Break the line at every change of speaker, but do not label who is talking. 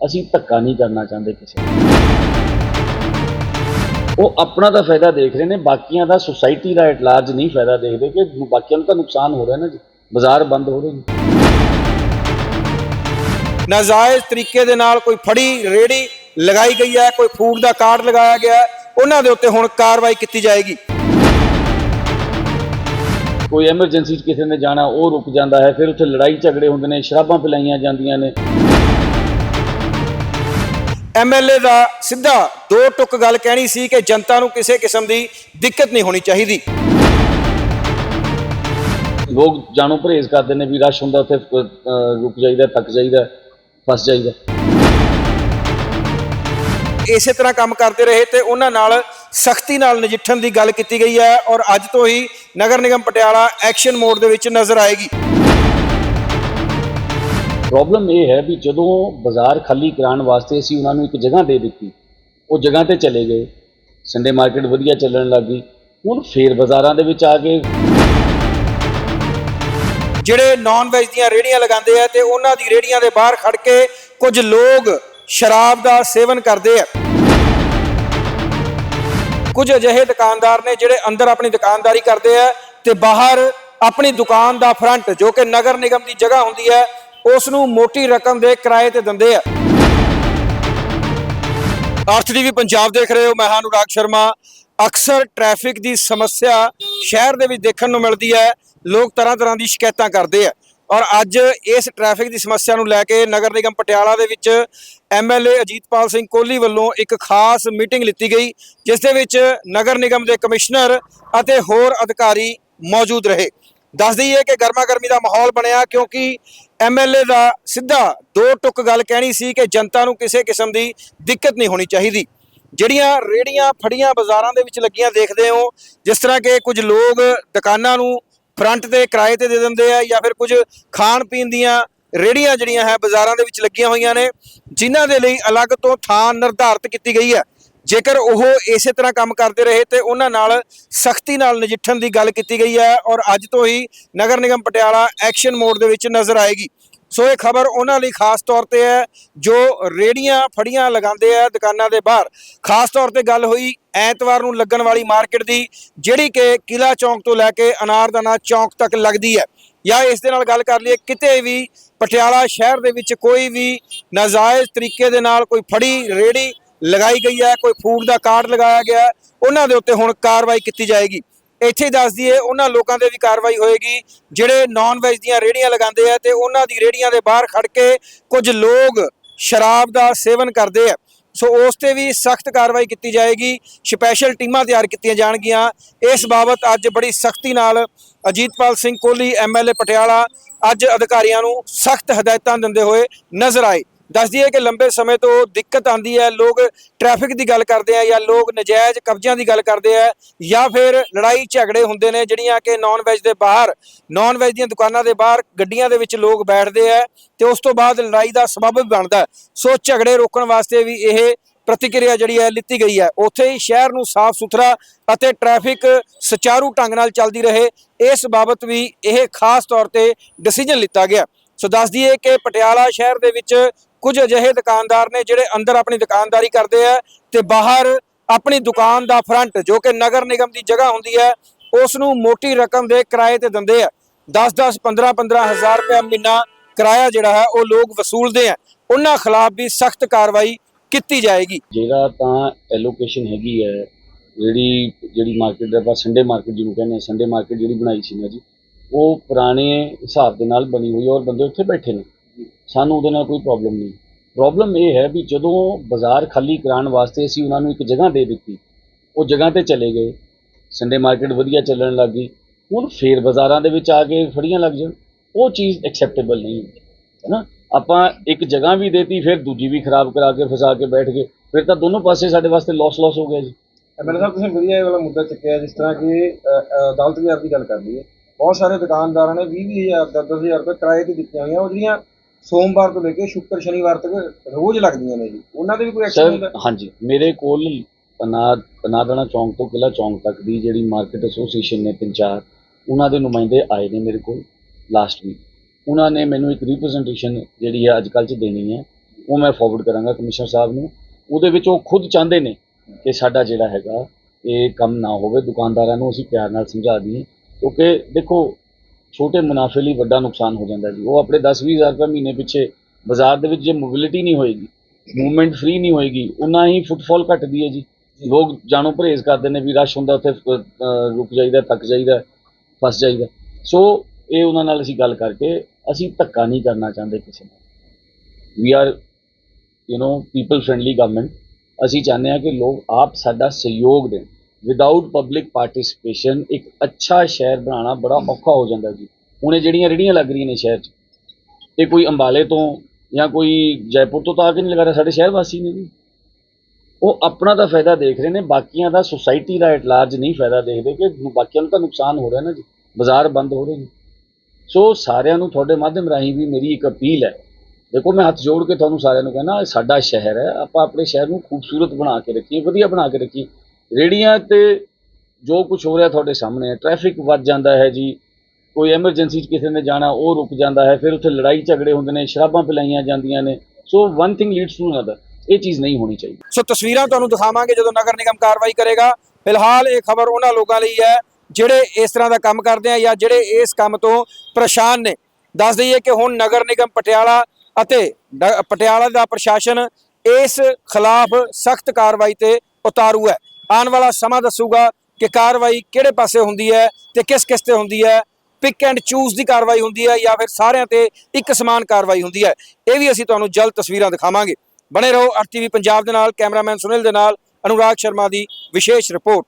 ਅਸੀਂ ਧੱਕਾ ਨਹੀਂ ਕਰਨਾ ਚਾਹੁੰਦੇ ਕਿਸੇ ਨੂੰ। ਉਹ ਆਪਣਾ ਤਾਂ ਫਾਇਦਾ ਦੇਖ ਰਹੇ ਨੇ ਬਾਕੀਆਂ ਦਾ ਸੁਸਾਇਟੀ ਦਾ ਐਟ ਲਾਰਜ ਨਹੀਂ ਫਾਇਦਾ ਦੇਖਦੇ ਕਿ ਬਾਕੀਆਂ ਨੂੰ ਤਾਂ ਨੁਕਸਾਨ ਹੋ ਰਿਹਾ ਨਾ ਜੀ। ਬਾਜ਼ਾਰ ਬੰਦ ਹੋ ਰਹੇ ਨੇ।
ਨਾਜਾਇਜ਼ ਤਰੀਕੇ ਦੇ ਨਾਲ ਕੋਈ ਫੜੀ ਰੇੜੀ ਲਗਾਈ ਗਈ ਹੈ ਕੋਈ ਫੂਡ ਦਾ ਕਾਰਡ ਲਗਾਇਆ ਗਿਆ ਉਹਨਾਂ ਦੇ ਉੱਤੇ ਹੁਣ ਕਾਰਵਾਈ ਕੀਤੀ ਜਾਏਗੀ।
ਕੋਈ ਐਮਰਜੈਂਸੀ 'ਚ ਕਿਸੇ ਨੇ ਜਾਣਾ ਉਹ ਰੁਕ ਜਾਂਦਾ ਹੈ ਫਿਰ ਉੱਥੇ ਲੜਾਈ ਝਗੜੇ ਹੁੰਦੇ ਨੇ ਸ਼ਰਾਬਾਂ ਪਿਲਾਈਆਂ ਜਾਂਦੀਆਂ ਨੇ।
ਐਮਐਲਏ ਦਾ ਸਿੱਧਾ ਦੋ ਟੁਕ ਗੱਲ ਕਹਿਣੀ ਸੀ ਕਿ ਜਨਤਾ ਨੂੰ ਕਿਸੇ ਕਿਸਮ ਦੀ ਦਿੱਕਤ ਨਹੀਂ ਹੋਣੀ ਚਾਹੀਦੀ।
ਲੋਕ ਜਾਣੋ ਪਰਹੇਜ਼ ਕਰਦੇ ਨੇ ਵੀ ਰਸ਼ ਹੁੰਦਾ ਉੱਥੇ ਅਹ, ਰੁਕ ਜਾਈਦਾ ਥੱਕ ਜਾਈਦਾ ਫਸ ਜਾਈਦਾ।
ਇਸੇ ਤਰ੍ਹਾਂ ਕੰਮ ਕਰਦੇ ਰਹੇ ਤੇ ਉਹਨਾਂ ਨਾਲ ਸਖਤੀ ਨਾਲ ਨਜਿੱਠਣ ਦੀ ਗੱਲ ਕੀਤੀ ਗਈ ਹੈ ਔਰ ਅੱਜ ਤੋਂ ਹੀ ਨਗਰ ਨਿਗਮ ਪਟਿਆਲਾ ਐਕਸ਼ਨ ਮੋਡ ਦੇ ਵਿੱਚ ਨਜ਼ਰ ਆਏਗੀ।
ਪ੍ਰੋਬਲਮ ਇਹ ਹੈ ਵੀ ਜਦੋਂ ਬਾਜ਼ਾਰ ਖਾਲੀ ਕਰਾਉਣ ਵਾਸਤੇ ਅਸੀਂ ਉਹਨਾਂ ਨੂੰ ਇੱਕ ਜਗ੍ਹਾ ਦੇ ਦਿੱਤੀ, ਉਹ ਜਗ੍ਹਾ ਤੇ ਚਲੇ ਗਏ ਸੰਡੇ ਮਾਰਕੀਟ ਵਧੀਆ ਚੱਲਣ ਲੱਗੀ ਹੁਣ ਫੇਰ ਬਾਜ਼ਾਰਾਂ ਦੇ ਵਿੱਚ ਆ ਕੇ
ਜਿਹੜੇ ਨਾਨ ਵੈਜ ਦੀਆਂ ਰੇੜੀਆਂ ਲਗਾਉਂਦੇ ਆ ਤੇ ਉਹਨਾਂ ਦੀ ਰੇੜੀਆਂ ਦੇ ਬਾਹਰ ਖੜ ਕੇ ਕੁਝ ਲੋਕ ਸ਼ਰਾਬ ਦਾ ਸੇਵਨ ਕਰਦੇ ਆ। ਕੁਝ ਅਜਿਹੇ ਦੁਕਾਨਦਾਰ ਨੇ ਜਿਹੜੇ ਅੰਦਰ ਆਪਣੀ ਦੁਕਾਨਦਾਰੀ ਕਰਦੇ ਆ ਤੇ ਬਾਹਰ ਆਪਣੀ ਦੁਕਾਨ ਦਾ ਫਰੰਟ ਜੋ ਕਿ ਨਗਰ ਨਿਗਮ ਦੀ ਜਗ੍ਹਾ ਹੁੰਦੀ ਹੈ ਉਸ ਨੂੰ ਮੋਟੀ ਰਕਮ ਦੇ ਕਿਰਾਏ ਤੇ ਦਿੰਦੇ ਆ। ਅਰਥ ਟੀਵੀ ਪੰਜਾਬ ਦੇਖ ਰਹੇ ਹੋ, ਮੈਂ ਹਾਂ ਅਨੁਰਾਗ ਸ਼ਰਮਾ। ਅਕਸਰ ਟ੍ਰੈਫਿਕ ਦੀ ਸਮੱਸਿਆ ਸ਼ਹਿਰ ਦੇ ਵਿੱਚ ਦੇਖਣ ਨੂੰ ਮਿਲਦੀ ਹੈ, ਲੋਕ ਤਰ੍ਹਾਂ ਤਰ੍ਹਾਂ ਦੀ ਸ਼ਿਕਾਇਤਾਂ ਕਰਦੇ ਆ। ਔਰ ਅੱਜ ਇਸ ਟ੍ਰੈਫਿਕ ਦੀ ਸਮੱਸਿਆ ਨੂੰ ਲੈ ਕੇ ਨਗਰ ਨਿਗਮ ਪਟਿਆਲਾ ਦੇ ਵਿੱਚ ਐਮਐਲਏ ਅਜੀਤਪਾਲ ਸਿੰਘ ਕੋਹਲੀ ਵੱਲੋਂ ਇੱਕ ਖਾਸ ਮੀਟਿੰਗ ਲਿੱਤੀ ਗਈ, ਜਿਸ ਦੇ ਵਿੱਚ ਨਗਰ ਨਿਗਮ ਦੇ ਕਮਿਸ਼ਨਰ ਅਤੇ ਹੋਰ ਅਧਿਕਾਰੀ ਮੌਜੂਦ ਰਹੇ। ਦੱਸ ਦਈਏ ਕਿ ਗਰਮਾ ਗਰਮੀ ਦਾ ਮਾਹੌਲ ਬਣਿਆ ਕਿਉਂਕਿ ਐਮਐਲਏ ਦਾ ਸਿੱਧਾ ਦੋ ਟੁਕ ਗੱਲ ਕਹਿਣੀ ਸੀ ਕਿ ਜਨਤਾ ਨੂੰ ਕਿਸੇ ਕਿਸਮ ਦੀ ਦਿੱਕਤ ਨਹੀਂ ਹੋਣੀ ਚਾਹੀਦੀ। ਜਿਹੜੀਆਂ ਰੇੜੀਆਂ ਫੜੀਆਂ ਬਾਜ਼ਾਰਾਂ ਦੇ ਵਿੱਚ ਲੱਗੀਆਂ ਦੇਖਦੇ ਹੋ, ਜਿਸ ਤਰ੍ਹਾਂ ਕਿ ਕੁਝ ਲੋਕ ਦੁਕਾਨਾਂ ਨੂੰ ਫਰੰਟ ਤੇ ਕਿਰਾਏ ਤੇ ਦੇ ਦਿੰਦੇ ਆ ਜਾਂ ਫਿਰ ਕੁਝ ਖਾਣ ਪੀਣ ਦੀਆਂ ਰੇੜੀਆਂ ਜਿਹੜੀਆਂ ਹੈ ਬਾਜ਼ਾਰਾਂ ਦੇ ਵਿੱਚ ਲੱਗੀਆਂ ਹੋਈਆਂ ਨੇ, ਜਿਨ੍ਹਾਂ ਦੇ ਲਈ ਅਲੱਗ ਤੋਂ ਥਾਂ ਨਿਰਧਾਰਤ ਕੀਤੀ ਗਈ ਹੈ। ਜੇਕਰ ਉਹ ਇਸੇ ਤਰ੍ਹਾਂ ਕੰਮ ਕਰਦੇ ਰਹੇ ਤੇ ਉਹਨਾਂ ਨਾਲ ਸਖਤੀ ਨਾਲ ਨਜਿੱਠਣ ਦੀ ਗੱਲ ਕੀਤੀ ਗਈ ਹੈ ਔਰ ਅੱਜ ਤੋਂ ਹੀ ਨਗਰ ਨਿਗਮ ਪਟਿਆਲਾ ਐਕਸ਼ਨ ਮੋਡ ਦੇ ਵਿੱਚ ਨਜ਼ਰ ਆਏਗੀ। ਸੋ ਇਹ ਖਬਰ ਉਹਨਾਂ ਲਈ ਖਾਸ ਤੌਰ ਤੇ ਹੈ ਜੋ ਰੇੜੀਆਂ ਫੜੀਆਂ ਲਗਾਉਂਦੇ ਆ ਦੁਕਾਨਾਂ ਦੇ ਬਾਹਰ। ਖਾਸ ਤੌਰ ਤੇ ਗੱਲ ਹੋਈ ਐਤਵਾਰ ਨੂੰ ਲੱਗਣ ਵਾਲੀ ਮਾਰਕੀਟ ਦੀ, ਜਿਹੜੀ ਕਿ ਕਿਲਾ ਚੌਂਕ ਤੋਂ ਲੈ ਕੇ ਅਨਾਰਦਾਨਾ ਚੌਂਕ ਤੱਕ ਲੱਗਦੀ ਹੈ। ਜਾਂ ਇਸ ਦੇ ਨਾਲ ਗੱਲ ਕਰ ਲਈਏ, ਕਿਤੇ ਵੀ ਪਟਿਆਲਾ ਸ਼ਹਿਰ ਦੇ ਵਿੱਚ ਕੋਈ ਵੀ ਨਾਜਾਇਜ਼ ਤਰੀਕੇ ਦੇ ਨਾਲ ਕੋਈ ਫੜੀ ਰੇੜੀ ਲਗਾਈ ਗਈ ਹੈ, ਕੋਈ ਫੂਡ ਦਾ ਕਾਰਡ ਲਗਾਇਆ ਗਿਆ ਉਹਨਾਂ ਦੇ ਉੱਤੇ ਹੁਣ ਕਾਰਵਾਈ ਕੀਤੀ ਜਾਏਗੀ। ਇੱਥੇ ਹੀ ਦੱਸ ਦਈਏ, ਉਹਨਾਂ ਲੋਕਾਂ 'ਤੇ ਵੀ ਕਾਰਵਾਈ ਹੋਏਗੀ, ਜਿਹੜੇ ਨਾਨ ਵੈਜ ਦੀਆਂ ਰੇੜੀਆਂ ਲਗਾਉਂਦੇ ਆ ਤੇ ਉਹਨਾਂ ਦੀ ਰੇੜੀਆਂ ਦੇ ਬਾਹਰ ਖੜ ਕੇ ਕੁਝ ਲੋਕ ਸ਼ਰਾਬ ਦਾ ਸੇਵਨ ਕਰਦੇ ਆ। ਸੋ ਉਸ ਤੇ ਵੀ ਸਖਤ ਕਾਰਵਾਈ ਕੀਤੀ ਜਾਏਗੀ, ਸਪੈਸ਼ਲ ਟੀਮਾਂ ਤਿਆਰ ਕੀਤੀਆਂ ਜਾਣਗੀਆਂ। ਇਸ ਬਾਬਤ ਅੱਜ ਬੜੀ ਸਖਤੀ ਨਾਲ ਅਜੀਤਪਾਲ ਸਿੰਘ ਕੋਹਲੀ ਐਮਐਲਏ ਪਟਿਆਲਾ ਅੱਜ ਅਧਿਕਾਰੀਆਂ ਨੂੰ ਸਖਤ ਹਦਾਇਤਾਂ ਦਿੰਦੇ ਹੋਏ ਨਜ਼ਰ ਆਏ। ਦੱਸ ਦਈਏ ਕਿ ਲੰਬੇ ਸਮੇਂ ਤੋਂ ਦਿੱਕਤ ਆਂਦੀ ਹੈ, ਲੋਕ ਟ੍ਰੈਫਿਕ ਦੀ ਗੱਲ ਕਰਦੇ ਆ ਜਾਂ ਲੋਕ ਨਜਾਇਜ਼ ਕਬਜ਼ਿਆਂ ਦੀ ਗੱਲ ਕਰਦੇ ਆ ਜਾਂ ਫਿਰ ਲੜਾਈ ਝਗੜੇ ਹੁੰਦੇ ਨੇ ਜਿਹੜੀਆਂ ਕਿ ਨਾਨ ਵੈਜ ਦੇ ਬਾਹਰ ਨਾਨ ਵੈਜ ਦੀਆਂ ਦੁਕਾਨਾਂ ਦੇ ਬਾਹਰ ਗੱਡੀਆਂ ਦੇ ਵਿੱਚ ਲੋਕ ਬੈਠਦੇ ਆ ਤੇ ਉਸ ਤੋਂ ਬਾਅਦ ਲੜਾਈ ਦਾ ਸਬਬ ਵੀ ਬਣਦਾ ਸੋ ਝਗੜੇ ਰੋਕਣ ਵਾਸਤੇ ਵੀ ਇਹ ਪ੍ਰਤੀਕਿਰਿਆ ਜਿਹੜੀ ਹੈ ਲਿੱਤੀ ਗਈ ਹੈ। ਉੱਥੇ ਹੀ ਸ਼ਹਿਰ ਨੂੰ ਸਾਫ਼ ਸੁਥਰਾ ਅਤੇ ਟ੍ਰੈਫਿਕ ਸੁਚਾਰੂ ਢੰਗ ਨਾਲ ਚੱਲਦੀ ਰਹੇ, ਇਸ ਬਾਬਤ ਵੀ ਇਹ ਖਾਸ ਤੌਰ ਤੇ ਡਿਸੀਜਨ ਲਿੱਤਾ ਗਿਆ। ਸੋ ਦੱਸ ਦਈਏ ਕਿ ਪਟਿਆਲਾ ਸ਼ਹਿਰ ਦੇ ਵਿੱਚ ਕੁਝ ਅਜਿਹੇ ਦੁਕਾਨਦਾਰ ਨੇ ਜਿਹੜੇ ਅੰਦਰ ਆਪਣੀ ਦੁਕਾਨਦਾਰੀ ਕਰਦੇ ਆ ਤੇ ਬਾਹਰ ਆਪਣੀ ਦੁਕਾਨ ਦਾ ਫਰੰਟ, ਜੋ ਕਿ ਨਗਰ ਨਿਗਮ ਦੀ ਜਗ੍ਹਾ ਹੁੰਦੀ ਹੈ ਉਸ ਨੂੰ ਮੋਟੀ ਰਕਮ ਦੇ ਕਿਰਾਏ ਤੇ ਦਿੰਦੇ ਆ। 10-10 15-15 ਹਜ਼ਾਰ ਰੁਪਏ ਮਹੀਨਾ ਕਿਰਾਇਆ ਜਿਹੜਾ ਹੈ, ਉਹ ਲੋਕ ਵਸੂਲਦੇ ਆ। ਉਹਨਾਂ ਖਿਲਾਫ ਵੀ ਸਖਤ ਕਾਰਵਾਈ ਕੀਤੀ ਜਾਏਗੀ।
ਜਿਹੜਾ ਤਾਂ ਐਲੋਕੇਸ਼ਨ ਹੈਗੀ ਹੈ, ਜਿਹੜੀ ਜਿਹੜੀ ਮਾਰਕੀਟ ਦਾ ਆਪਾਂ ਸੰਡੇ ਮਾਰਕੀਟ ਜਿਹਨੂੰ ਕਹਿੰਦੇ ਸੰਡੇ ਮਾਰਕੀਟ ਜਿਹੜੀ ਬਣਾਈ ਸੀ ਨਾ ਜੀ, ਉਹ ਪੁਰਾਣੇ ਹਿਸਾਬ ਦੇ ਨਾਲ ਬਣੀ ਹੋਈ ਔਰ ਬੰਦੇ ਉੱਥੇ ਬੈਠੇ ਨੇ। ਸਾਨੂੰ ਉਹਦੇ ਨਾਲ ਕੋਈ ਪ੍ਰੋਬਲਮ ਨਹੀਂ। ਪ੍ਰੋਬਲਮ ਇਹ ਹੈ ਵੀ ਜਦੋਂ ਬਾਜ਼ਾਰ ਖਾਲੀ ਕਰਾਉਣ ਵਾਸਤੇ ਅਸੀਂ ਉਹਨਾਂ ਨੂੰ ਇੱਕ ਜਗ੍ਹਾ ਦੇ ਦਿੱਤੀ, ਉਹ ਜਗ੍ਹਾ ਤੇ ਚਲੇ ਗਏ। ਸੰਡੇ ਮਾਰਕੀਟ ਵਧੀਆ ਚੱਲਣ ਲੱਗ ਗਈ। ਹੁਣ ਫੇਰ ਬਾਜ਼ਾਰਾਂ ਦੇ ਵਿੱਚ ਆ ਕੇ ਫੜੀਆਂ ਲੱਗ ਜਾਣ। ਉਹ ਚੀਜ਼ ਐਕਸੈਪਟੇਬਲ ਨਹੀਂ ਹੈ ਨਾ? ਆਪਾਂ ਇੱਕ ਜਗ੍ਹਾ ਵੀ ਦੇਤੀ, ਫਿਰ ਦੂਜੀ ਵੀ ਖਰਾਬ ਕਰਾ ਕੇ ਫਸਾ ਕੇ ਬੈਠ ਗਏ। ਫਿਰ ਤਾਂ ਦੋਨੋਂ ਪਾਸੇ ਸਾਡੇ ਵਾਸਤੇ ਲਾਸ ਲਾਸ ਹੋ ਗਿਆ ਜੀ।
ਐਮਐਲਏ ਸਾਹਿਬ ਤੁਸੀਂ ਵਧੀਆ ਇਹ ਵਾਲਾ ਮੁੱਦਾ ਚੁੱਕਿਆ, ਜਿਸ ਤਰ੍ਹਾਂ ਕਿ ਅਦਾਲਤ ਵਿਹਾਰ ਦੀ ਗੱਲ ਕਰ ਹੈ। ਬਹੁਤ ਸਾਰੇ ਦੁਕਾਨਦਾਰਾਂ ਨੇ 20-20000 10-10000 ਰੁਪਏ ਕਿਰਾਏ ਤੇ ਦਿੱਤੀਆਂ ਹੋਈਆਂ। ਉਹ ਜਿਹੜੀਆਂ ਸੋਮਵਾਰ ਤੋਂ ਲੈ ਕੇ ਸ਼ੁੱਕਰ ਸ਼ਨੀਵਾਰ ਤੱਕ ਰੋਜ਼ ਲੱਗਦੀਆਂ ਨੇ ਜੀ। ਉਹਨਾਂ ਦੇ ਵੀ ਕੋਈ ਐਕਸ਼ਨ
ਸਰ
ਹੁੰਦਾ?
ਹਾਂਜੀ। ਮੇਰੇ ਕੋਲ ਅਨਾਦ ਅਨਾਦਣਾ ਚੌਂਕ ਤੋਂ ਕਿਲਾ ਚੌਂਕ ਤੱਕ ਦੀ ਜਿਹੜੀ ਮਾਰਕੀਟ ਐਸੋਸੀਏਸ਼ਨ ਨੇ ਚਾਰ ਉਹਨਾਂ ਦੇ ਨੁਮਾਇੰਦੇ ਆਏ ਨੇ ਮੇਰੇ ਕੋਲ ਲਾਸਟ ਵੀਕ ਉਹਨਾਂ ਨੇ ਮੈਨੂੰ ਇੱਕ ਰਿਪਰੈਜ਼ੈਂਟੇਸ਼ਨ ਜਿਹੜੀ ਹੈ ਅੱਜ ਕੱਲ੍ਹ ਚ ਦੇਣੀ ਹੈ ਉਹ ਮੈਂ ਫਾਰਵਰਡ ਕਰਾਂਗਾ ਕਮਿਸ਼ਨਰ ਸਾਹਿਬ ਨੂੰ। ਉਹਦੇ ਵਿੱਚ ਉਹ ਖੁਦ ਚਾਹੁੰਦੇ ਨੇ ਕਿ ਸਾਡਾ ਜਿਹੜਾ ਹੈਗਾ ਇਹ ਕੰਮ ਨਾ ਹੋਵੇ। ਦੁਕਾਨਦਾਰਾਂ ਨੂੰ ਅਸੀਂ ਪਿਆਰ ਨਾਲ ਸਮਝਾ ਦਈਏ। ਕਿਉਂਕਿ ਦੇਖੋ ਛੋਟੇ ਮੁਨਾਫੇ ਲਈ ਵੱਡਾ ਨੁਕਸਾਨ ਹੋ ਜਾਂਦਾ ਜੀ। ਉਹ ਆਪਣੇ 10 ਹਜ਼ਾਰ ਰੁਪਏ ਮਹੀਨੇ ਪਿੱਛੇ ਬਾਜ਼ਾਰ ਦੇ ਵਿੱਚ ਜੇ ਮੋਬਿਲਿਟੀ ਨਹੀਂ ਹੋਏਗੀ ਮੂਵਮੈਂਟ ਫ੍ਰੀ ਨਹੀਂ ਹੋਏਗੀ, ਉਨਾ ਹੀ ਫੁੱਟਫਾਲ ਘਟਦੀ ਹੈ ਜੀ। ਲੋਕ ਜਾਣੋ ਪਰਹੇਜ਼ ਕਰਦੇ ਨੇ ਵੀ ਰਸ਼ ਹੁੰਦਾ, ਉੱਥੇ ਰੁਕ ਜਾਈਦਾ, ਥੱਕ ਜਾਈਦਾ, ਫਸ ਜਾਈਦਾ। ਸੋ ਇਹ ਉਹਨਾਂ ਨਾਲ ਅਸੀਂ ਗੱਲ ਕਰਕੇ ਅਸੀਂ ਧੱਕਾ ਨਹੀਂ ਕਰਨਾ ਚਾਹੁੰਦੇ ਕਿਸੇ ਨਾਲ। We are you know people friendly government ਅਸੀਂ ਚਾਹੁੰਦੇ ਹਾਂ ਕਿ ਲੋਕ ਆਪ ਸਾਡਾ ਸਹਿਯੋਗ ਦੇਣ। ਵਿਦਆਊਟ ਪਬਲਿਕ ਪਾਰਟਿਸਿਪੇਸ਼ਨ ਇੱਕ ਅੱਛਾ ਸ਼ਹਿਰ ਬਣਾਉਣਾ ਬੜਾ ਔਖਾ ਹੋ ਜਾਂਦਾ ਜੀ। ਹੁਣ ਇਹ ਜਿਹੜੀਆਂ ਰੇੜੀਆਂ ਲੱਗ ਰਹੀਆਂ ਨੇ ਸ਼ਹਿਰ 'ਚ, ਇਹ ਕੋਈ ਅੰਬਾਲੇ ਤੋਂ ਜਾਂ ਕੋਈ ਜੈਪੁਰ ਤੋਂ ਤਾਂ ਆ ਕੇ ਨਹੀਂ ਲਗਾ ਰਿਹਾ, ਸਾਡੇ ਸ਼ਹਿਰ ਵਾਸੀ ਨੇ ਜੀ। ਉਹ ਆਪਣਾ ਤਾਂ ਫਾਇਦਾ ਦੇਖ ਰਹੇ ਨੇ, ਬਾਕੀਆਂ ਦਾ ਸੁਸਾਇਟੀ ਦਾ ਐਟ ਲਾਰਜ ਨਹੀਂ ਫਾਇਦਾ ਦੇਖਦੇ ਕਿ ਬਾਕੀਆਂ ਨੂੰ ਤਾਂ ਨੁਕਸਾਨ ਹੋ ਰਿਹਾ ਨਾ ਜੀ, ਬਾਜ਼ਾਰ ਬੰਦ ਹੋ ਰਹੇ ਨੇ। ਸੋ ਸਾਰਿਆਂ ਨੂੰ ਤੁਹਾਡੇ ਮਾਧਿਅਮ ਰਾਹੀਂ ਵੀ ਮੇਰੀ ਇੱਕ ਅਪੀਲ ਹੈ, ਦੇਖੋ ਮੈਂ ਹੱਥ ਜੋੜ ਕੇ ਤੁਹਾਨੂੰ ਸਾਰਿਆਂ ਨੂੰ ਕਹਿੰਦਾ ਸਾਡਾ ਸ਼ਹਿਰ ਹੈ, ਆਪਾਂ ਆਪਣੇ ਸ਼ਹਿਰ ਨੂੰ ਖੂਬਸੂਰਤ ਬਣਾ ਕੇ ਰੱਖੀਏ, ਵਧੀਆ ਬਣਾ ਕੇ ਰੱਖੀਏ। ਰੇੜੀਆਂ ਤੇ ਜੋ ਕੁਝ ਹੋ ਰਿਹਾ ਤੁਹਾਡੇ ਸਾਹਮਣੇ ਹੈ ਟ੍ਰੈਫਿਕ ਵੱਧ ਜਾਂਦਾ ਹੈ ਜੀ, ਕੋਈ ਐਮਰਜੈਂਸੀ 'ਚ ਕਿਸੇ ਨੇ ਜਾਣਾ, ਉਹ ਰੁਕ ਜਾਂਦਾ ਹੈ, ਫਿਰ ਉੱਥੇ ਲੜਾਈ ਝਗੜੇ ਹੁੰਦੇ ਨੇ, ਸ਼ਰਾਬਾਂ ਪਿਲਾਈਆਂ ਜਾਂਦੀਆਂ ਨੇ so one thing leads to another ਇਹ ਚੀਜ਼ ਨਹੀਂ ਹੋਣੀ ਚਾਹੀਦੀ।
ਸੋ ਤਸਵੀਰਾਂ ਤੁਹਾਨੂੰ ਦਿਖਾਵਾਂਗੇ ਜਦੋਂ ਨਗਰ ਨਿਗਮ ਕਾਰਵਾਈ ਕਰੇਗਾ। ਫਿਲਹਾਲ ਇਹ ਖਬਰ ਉਹਨਾਂ ਲੋਕਾਂ ਲਈ ਹੈ, ਜਿਹੜੇ ਇਸ ਤਰ੍ਹਾਂ ਦਾ ਕੰਮ ਕਰਦੇ ਆ ਜਾਂ ਜਿਹੜੇ ਇਸ ਕੰਮ ਤੋਂ ਪਰੇਸ਼ਾਨ ਨੇ। ਦੱਸ ਦਈਏ ਕਿ ਹੁਣ ਨਗਰ ਨਿਗਮ ਪਟਿਆਲਾ ਅਤੇ ਪਟਿਆਲਾ ਦਾ ਪ੍ਰਸ਼ਾਸਨ ਇਸ ਖਿਲਾਫ ਸਖਤ ਕਾਰਵਾਈ ਤੇ ਉਤਾਰੂ ਹੈ। ਆਉਣ ਵਾਲਾ ਸਮਾਂ ਦੱਸੂਗਾ ਕਿ ਕਾਰਵਾਈ ਕਿਹੜੇ ਪਾਸੇ ਹੁੰਦੀ ਹੈ ਤੇ ਕਿਸ ਕਿਸ ਤੇ ਹੁੰਦੀ ਹੈ ਪਿਕ ਐਂਡ ਚੂਜ਼ ਦੀ ਕਾਰਵਾਈ ਹੁੰਦੀ ਹੈ ਜਾਂ ਫਿਰ ਸਾਰਿਆਂ ਤੇ ਇੱਕ ਸਮਾਨ ਕਾਰਵਾਈ ਹੁੰਦੀ ਹੈ। ਇਹ ਵੀ ਅਸੀਂ ਤੁਹਾਨੂੰ ਜਲਦ ਤਸਵੀਰਾਂ ਦਿਖਾਵਾਂਗੇ। ਬਣੇ ਰਹੋ ਆਰਟੀਵੀ ਪੰਜਾਬ ਦੇ ਨਾਲ, ਕੈਮਰਾਮੈਨ ਸੁਨੀਲ ਦੇ ਨਾਲ, ਅਨੁਰਾਗ ਸ਼ਰਮਾ ਦੀ ਵਿਸ਼ੇਸ਼ ਰਿਪੋਰਟ।